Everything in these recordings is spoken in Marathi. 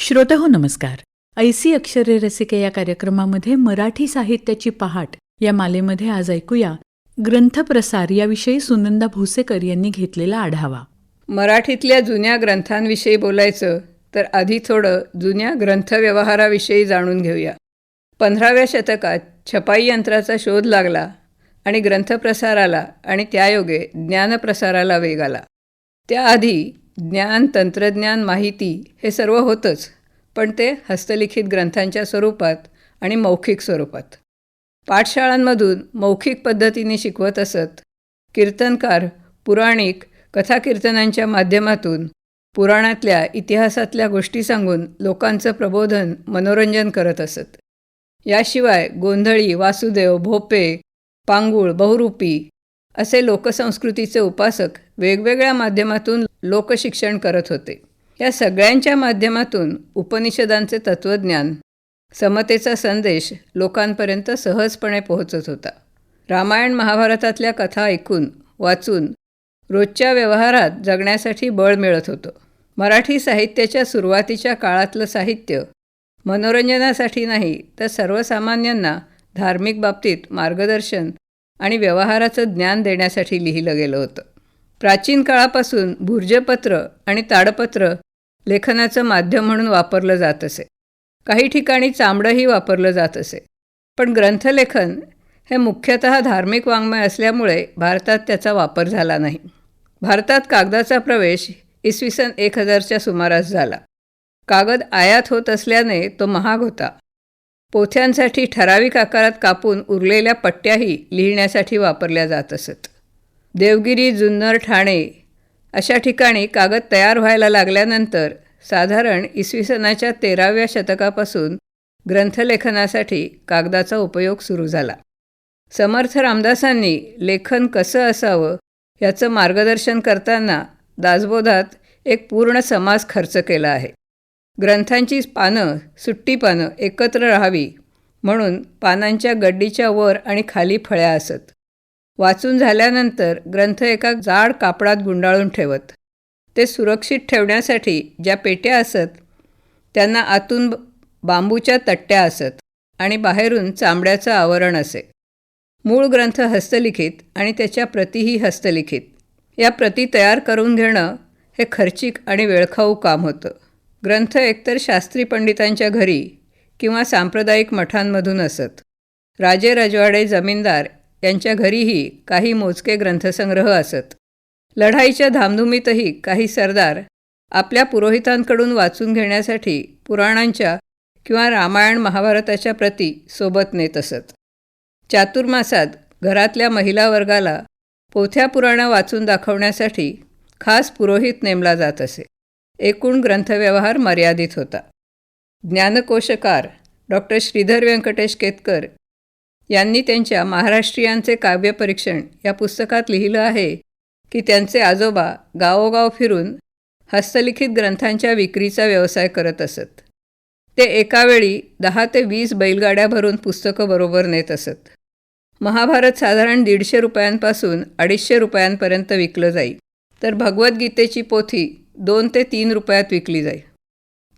श्रोते हो नमस्कार. ऐसी अक्षरे रसिके या कार्यक्रमामध्ये मराठी साहित्याची पहाट या मालेमध्ये आज ऐकूया ग्रंथप्रसार याविषयी सुनंदा भोसेकर यांनी घेतलेला आढावा. मराठीतल्या जुन्या ग्रंथांविषयी बोलायचं तर आधी थोडं जुन्या ग्रंथव्यवहाराविषयी जाणून घेऊया. पंधराव्या शतकात छपाई यंत्राचा शोध लागला आणि ग्रंथप्रसाराला आणि त्यायोगे ज्ञानप्रसाराला वेग आला. त्याआधी ज्ञान तंत्रज्ञान माहिती हे सर्व होतंच पण ते हस्तलिखित ग्रंथांच्या स्वरूपात आणि मौखिक स्वरूपात. पाठशाळांमधून मौखिक पद्धतीने शिकवत असत कीर्तनकार पुराणिक कथाकीर्तनांच्या माध्यमातून पुराणातल्या इतिहासातल्या गोष्टी सांगून लोकांचं प्रबोधन मनोरंजन करत असत. याशिवाय गोंधळी वासुदेव भोपे पांगुळ बहुरूपी असे लोकसंस्कृतीचे उपासक वेगवेगळ्या माध्यमातून लोकशिक्षण करत होते. या सगळ्यांच्या माध्यमातून उपनिषदांचे तत्त्वज्ञान समतेचा संदेश लोकांपर्यंत सहजपणे पोहोचत होता. रामायण महाभारतातल्या कथा ऐकून वाचून रोजच्या व्यवहारात जगण्यासाठी बळ मिळत होतं. मराठी साहित्याच्या सुरुवातीच्या काळातलं साहित्य मनोरंजनासाठी नाही तर सर्वसामान्यांना धार्मिक बाबतीत मार्गदर्शन आणि व्यवहाराचं ज्ञान देण्यासाठी लिहिलं गेलं होतं. प्राचीन काळापासून भुर्जपत्र आणि ताडपत्र लेखनाचं माध्यम म्हणून वापरलं जात असे. काही ठिकाणी चामडंही वापरलं जात असे. पण ग्रंथलेखन हे मुख्यतः धार्मिक वाङ्मय असल्यामुळे भारतात त्याचा वापर झाला नाही. भारतात कागदाचा प्रवेश इसवी सन एक हजारच्या सुमारास झाला. कागद आयात होत असल्याने तो महाग होता. पोथ्यांसाठी ठराविक आकारात कापून उरलेल्या पट्ट्याही लिहिण्यासाठी वापरल्या जात असत. देवगिरी जुन्नर ठाणे अशा ठिकाणी कागद तयार व्हायला लागल्यानंतर साधारण इसवी सनाच्या तेराव्या शतकापासून ग्रंथलेखनासाठी कागदाचा उपयोग सुरू झाला. समर्थ रामदासांनी लेखन कसं असावं याचं मार्गदर्शन करताना दासबोधात एक पूर्ण समाज खर्च केला आहे. ग्रंथांची पानं सुट्टी पानं एकत्र राहावी म्हणून पानांच्या गड्डीच्या वर आणि खाली फळ्या असत. वाचून झाल्यानंतर ग्रंथ एका जाड कापडात गुंडाळून ठेवत. ते सुरक्षित ठेवण्यासाठी ज्या पेट्या असत त्यांना आतून बांबूच्या तट्ट्या असत आणि बाहेरून चांबड्याचं आवरण असे. मूळ ग्रंथ हस्तलिखित आणि त्याच्या प्रतीही हस्तलिखित. या प्रती तयार करून घेणं हे खर्चिक आणि वेळखाऊ काम होतं. ग्रंथ एकतर शास्त्री पंडितांच्या घरी किंवा सांप्रदायिक मठांमधून असत. राजे रजवाडे जमीनदार यांच्या घरीही काही मोजके ग्रंथसंग्रह असत. लढाईच्या धामधुमीतही काही सरदार आपल्या पुरोहितांकडून वाचून घेण्यासाठी पुराणांच्या किंवा रामायण महाभारताच्या प्रती सोबत नेत असत. चातुर्मासात घरातल्या महिला वर्गाला पोथ्या पुराणं वाचून दाखवण्यासाठी खास पुरोहित नेमला जात असे. एकूण ग्रंथव्यवहार मर्यादित होता. ज्ञानकोशकार डॉक्टर श्रीधर व्यंकटेश केतकर यांनी त्यांच्या महाराष्ट्रीयांचे काव्यपरीक्षण या पुस्तकात लिहिलं आहे की त्यांचे आजोबा गावोगाव फिरून हस्तलिखित ग्रंथांच्या विक्रीचा व्यवसाय करत असत. ते एकावेळी दहा ते वीस बैलगाड्या भरून पुस्तकं बरोबर नेत असत. महाभारत साधारण दीडशे रुपयांपासून अडीचशे रुपयांपर्यंत विकलं जाई. तर भगवद्गीतेची पोथी दोन ते तीन रुपयात विकली जाई.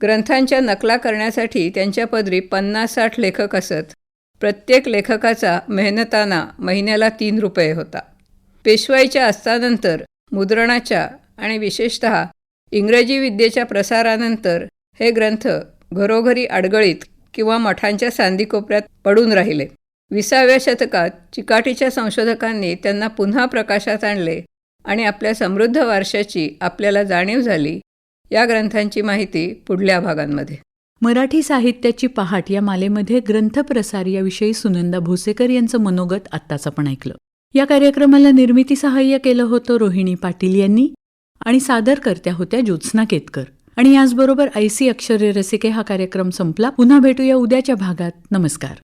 ग्रंथांच्या नकला करण्यासाठी त्यांच्या पदरी पन्नास साठ लेखक असत. प्रत्येक लेखकाचा मेहनताना महिन्याला तीन रुपये होता. पेशवाईच्या अस्तानंतर मुद्रणाच्या आणि विशेषत इंग्रजी विद्येच्या प्रसारानंतर हे ग्रंथ घरोघरी अडगळीत किंवा मठांच्या सांदीकोपऱ्यात पडून राहिले. विसाव्या शतकात चिकाटीच्या संशोधकांनी त्यांना पुन्हा प्रकाशात आणले आणि आपल्या समृद्ध वारशाची आपल्याला जाणीव झाली या ग्रंथांची माहिती पुढल्या भागांमध्ये. मराठी साहित्याची पहाट या मालेमध्ये ग्रंथप्रसार याविषयी सुनंदा भोसेकर यांचं मनोगत आत्ताच आपण ऐकलं. या कार्यक्रमाला निर्मिती सहाय्य केलं होतं रोहिणी पाटील यांनी आणि सादरकर्त्या होत्या ज्योत्स्ना केतकर. आणि याचबरोबर ऐसी अक्षरे रसिके हा कार्यक्रम संपला. पुन्हा भेटूया उद्याच्या भागात. नमस्कार.